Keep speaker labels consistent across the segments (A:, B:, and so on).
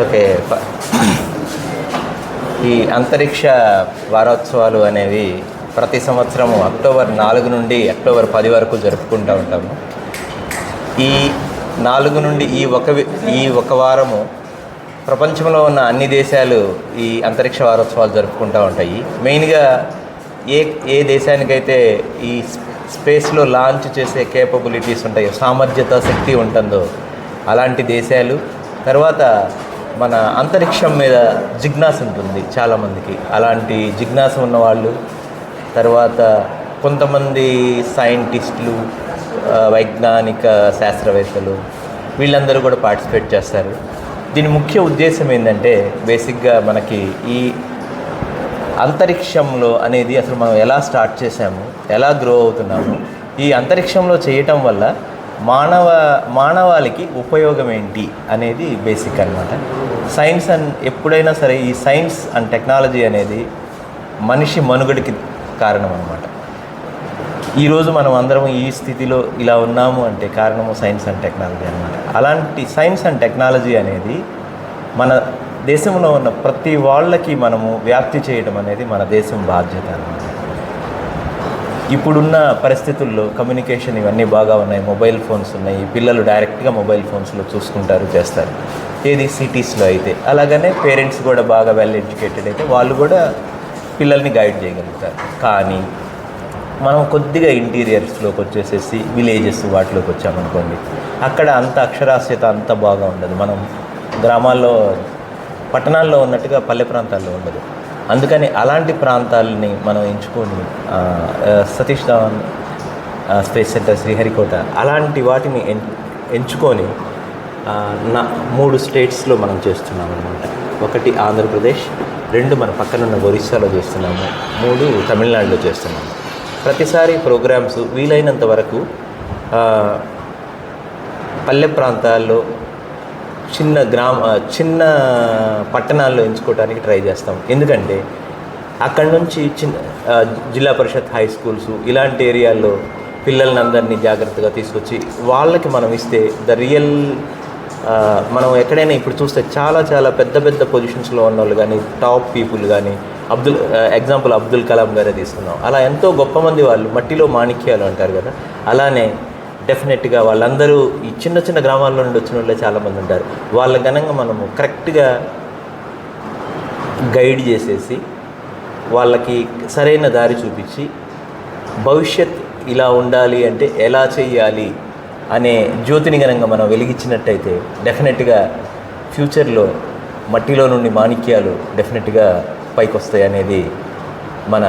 A: Okay. ప- ఈ అంతరిక్ష వారోత్సవాలు అనేవి ప్రతి సంవత్సరం అక్టోబర్ నాలుగు నుండి అక్టోబర్ పది వరకు జరుపుకుంటూ ఉంటాము. ఈ నాలుగు నుండి ఈ ఒక ఈ ఒక వారము ప్రపంచంలో ఉన్న అన్ని దేశాలు ఈ అంతరిక్ష వారోత్సవాలు జరుపుకుంటూ ఉంటాయి. మెయిన్గా ఏ ఏ దేశానికైతే ఈ స్పేస్లో లాంచ్ చేసే కేపబిలిటీస్ ఉంటాయో సామర్థ్యత శక్తి ఉంటుందో అలాంటి దేశాలు. తర్వాత మన అంతరిక్షం మీద జిజ్ఞాస ఉంటుంది చాలామందికి. అలాంటి జిజ్ఞాస ఉన్నవాళ్ళు తర్వాత కొంతమంది సైంటిస్టులు వైజ్ఞానిక శాస్త్రవేత్తలు వీళ్ళందరూ కూడా పార్టిసిపేట్ చేస్తారు. దీని ముఖ్య ఉద్దేశం ఏంటంటే బేసిక్గా మనకి ఈ అంతరిక్షంలో అనేది అసలు మనం ఎలా స్టార్ట్ చేసాము ఎలా గ్రో అవుతున్నాము ఈ అంతరిక్షంలో చేయటం వల్ల మానవ మానవాళికి ఉపయోగం ఏంటి అనేది బేసిక్ అనమాట సైన్స్ అండ్ ఎప్పుడైనా సరే ఈ సైన్స్ అండ్ టెక్నాలజీ అనేది మనిషి మనుగడికి కారణం అనమాట ఈరోజు మనం అందరం ఈ స్థితిలో ఇలా ఉన్నాము అంటే కారణము సైన్స్ అండ్ టెక్నాలజీ అనమాట అలాంటి సైన్స్ అండ్ టెక్నాలజీ అనేది మన దేశంలో ఉన్న ప్రతి వాళ్ళకి మనము వ్యాప్తి చేయడం అనేది మన దేశం బాధ్యత అనమాట ఇప్పుడున్న పరిస్థితుల్లో కమ్యూనికేషన్ ఇవన్నీ బాగా ఉన్నాయి. మొబైల్ ఫోన్స్ ఉన్నాయి. పిల్లలు డైరెక్ట్గా మొబైల్ ఫోన్స్లో చూసుకుంటారు చేస్తారు. ఏది సిటీస్లో అయితే. అలాగనే పేరెంట్స్ కూడా బాగా వెల్ ఎడ్యుకేటెడ్ అయితే వాళ్ళు కూడా పిల్లల్ని గైడ్ చేయగలుగుతారు. కానీ మనం కొద్దిగా ఇంటీరియర్స్లోకి వచ్చేసేసి విలేజెస్ వాటిలోకి వచ్చామనుకోండి అక్కడ అంత అక్షరాస్యత అంత బాగా ఉండదు. మనం గ్రామాల్లో పట్టణాల్లో ఉన్నట్టుగా పల్లె ప్రాంతాల్లో ఉండదు. అందుకని అలాంటి ప్రాంతాలని మనం ఎంచుకొని సతీష్ ధావన్ స్పేస్ సెంటర్ శ్రీహరికోట అలాంటి వాటిని ఎం ఎంచుకొని నా మూడు స్టేట్స్లో మనం చేస్తున్నాం అనమాట ఒకటి ఆంధ్రప్రదేశ్ రెండు మన పక్కనున్న ఒరిస్సాలో చేస్తున్నాము మూడు తమిళనాడులో చేస్తున్నాము. ప్రతిసారి ప్రోగ్రామ్స్ వీలైనంత వరకు పల్లె ప్రాంతాల్లో చిన్న గ్రామ చిన్న పట్టణాల్లో ఎంచుకోవడానికి ట్రై చేస్తాం. ఎందుకంటే అక్కడి నుంచి చిన్న జిల్లా పరిషత్ హై స్కూల్స్ ఇలాంటి ఏరియాల్లో పిల్లల్ని అందరినీ జాగ్రత్తగా తీసుకొచ్చి వాళ్ళకి మనం ఇస్తే ద రియల్ మనం ఎక్కడైనా ఇప్పుడు చూస్తే చాలా చాలా పెద్ద పెద్ద పొజిషన్స్లో ఉన్న వాళ్ళు కానీ టాప్ పీపుల్ కానీ అబ్దుల్ ఎగ్జాంపుల్ అబ్దుల్ కలాం గారే తీసుకున్నాం అలా ఎంతో గొప్ప మంది వాళ్ళు మట్టిలో మాణిక్యాలు అంటారు కదా అలానే డెఫినెట్గా వాళ్ళందరూ ఈ చిన్న చిన్న గ్రామాల్లో నుండి వచ్చిన వాళ్ళే చాలామంది ఉంటారు. వాళ్ళ ఘనంగా మనము కరెక్ట్గా గైడ్ చేసేసి వాళ్ళకి సరైన దారి చూపించి భవిష్యత్ ఇలా ఉండాలి అంటే ఎలా చేయాలి అనే జ్యోతిని గనంగా మనం వెలిగించినట్టయితే డెఫినెట్గా ఫ్యూచర్లో మట్టిలో నుండి మాణిక్యాలు డెఫినెట్గా పైకి వస్తాయి అనేది మన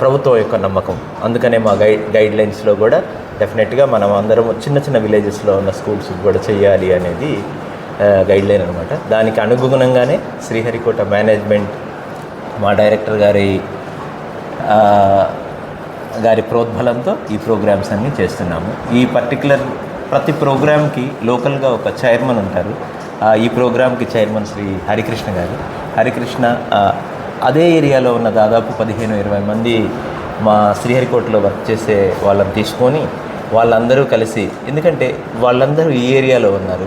A: ప్రభుత్వం యొక్క నమ్మకం. అందుకనే మా గైడ్ గైడ్ లైన్స్లో కూడా డెఫినెట్గా మనం అందరం చిన్న చిన్న విలేజెస్లో ఉన్న స్కూల్స్ కూడా చేయాలి అనేది గైడ్ లైన్ అనమాట దానికి అనుగుణంగానే శ్రీహరికోట మేనేజ్మెంట్ మా డైరెక్టర్ గారి గారి ప్రోద్బలంతో ఈ ప్రోగ్రామ్స్ అన్నీ చేస్తున్నాము. ఈ పర్టికులర్ ప్రతి ప్రోగ్రామ్కి లోకల్గా ఒక చైర్మన్ ఉంటారు. ఈ ప్రోగ్రామ్కి చైర్మన్ శ్రీ హరికృష్ణ గారు. హరికృష్ణ అదే ఏరియాలో ఉన్న దాదాపు పదిహేను ఇరవై మంది మా శ్రీహరికోటలో వర్క్ చేసే వాళ్ళని తీసుకొని వాళ్ళందరూ కలిసి ఎందుకంటే వాళ్ళందరూ ఈ ఏరియాలో ఉన్నారు.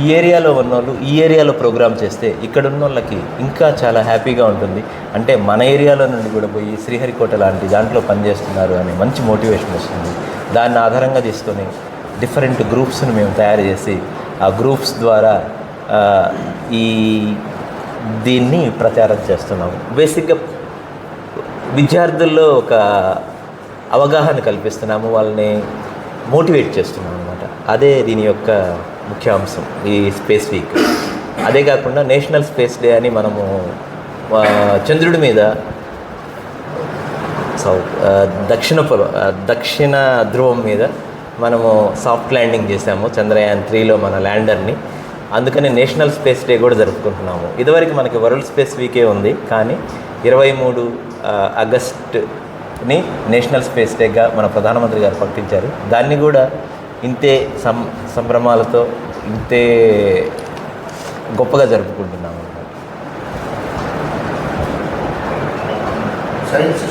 A: ఈ ఏరియాలో ఉన్నవాళ్ళు ఈ ఏరియాలో ప్రోగ్రామ్ చేస్తే ఇక్కడ ఉన్న వాళ్ళకి ఇంకా చాలా హ్యాపీగా ఉంటుంది. అంటే మన ఏరియాలో నుండి కూడా పోయి శ్రీహరికోట లాంటి దాంట్లో పనిచేస్తున్నారు అనే మంచి మోటివేషన్ వస్తుంది. దాన్ని ఆధారంగా తీసుకొని డిఫరెంట్ గ్రూప్స్ని మేము తయారు చేసి ఆ గ్రూప్స్ ద్వారా ఈ దీన్ని ప్రచారం చేస్తున్నాము. బేసిక్గా విద్యార్థుల్లో ఒక అవగాహన కల్పిస్తున్నాము వాళ్ళని మోటివేట్ చేస్తున్నాం అనమాట అదే దీని యొక్క ముఖ్య అంశం ఈ స్పేస్ వీక్. అదే కాకుండా నేషనల్ స్పేస్ డే అని మనము చంద్రుడి మీద సౌత్ దక్షిణ పొలం దక్షిణ ధ్రువం మీద మనము సాఫ్ట్ ల్యాండింగ్ చేసాము చంద్రయాన్ త్రీలో మన ల్యాండర్ని. అందుకని నేషనల్ స్పేస్ డే కూడా జరుపుకుంటున్నాము. ఇదివరకు మనకి వరల్డ్ స్పేస్ వీకే ఉంది కానీ ఇరవై మూడు ఆగస్ట్ని నేషనల్ స్పేస్ డేగా మన ప్రధానమంత్రి గారు ప్రకటించారు దాన్ని కూడా ఇంతే సం సంభ్రమాలతో ఇంతే గొప్పగా జరుపుకుంటున్నాము.
B: సైన్స్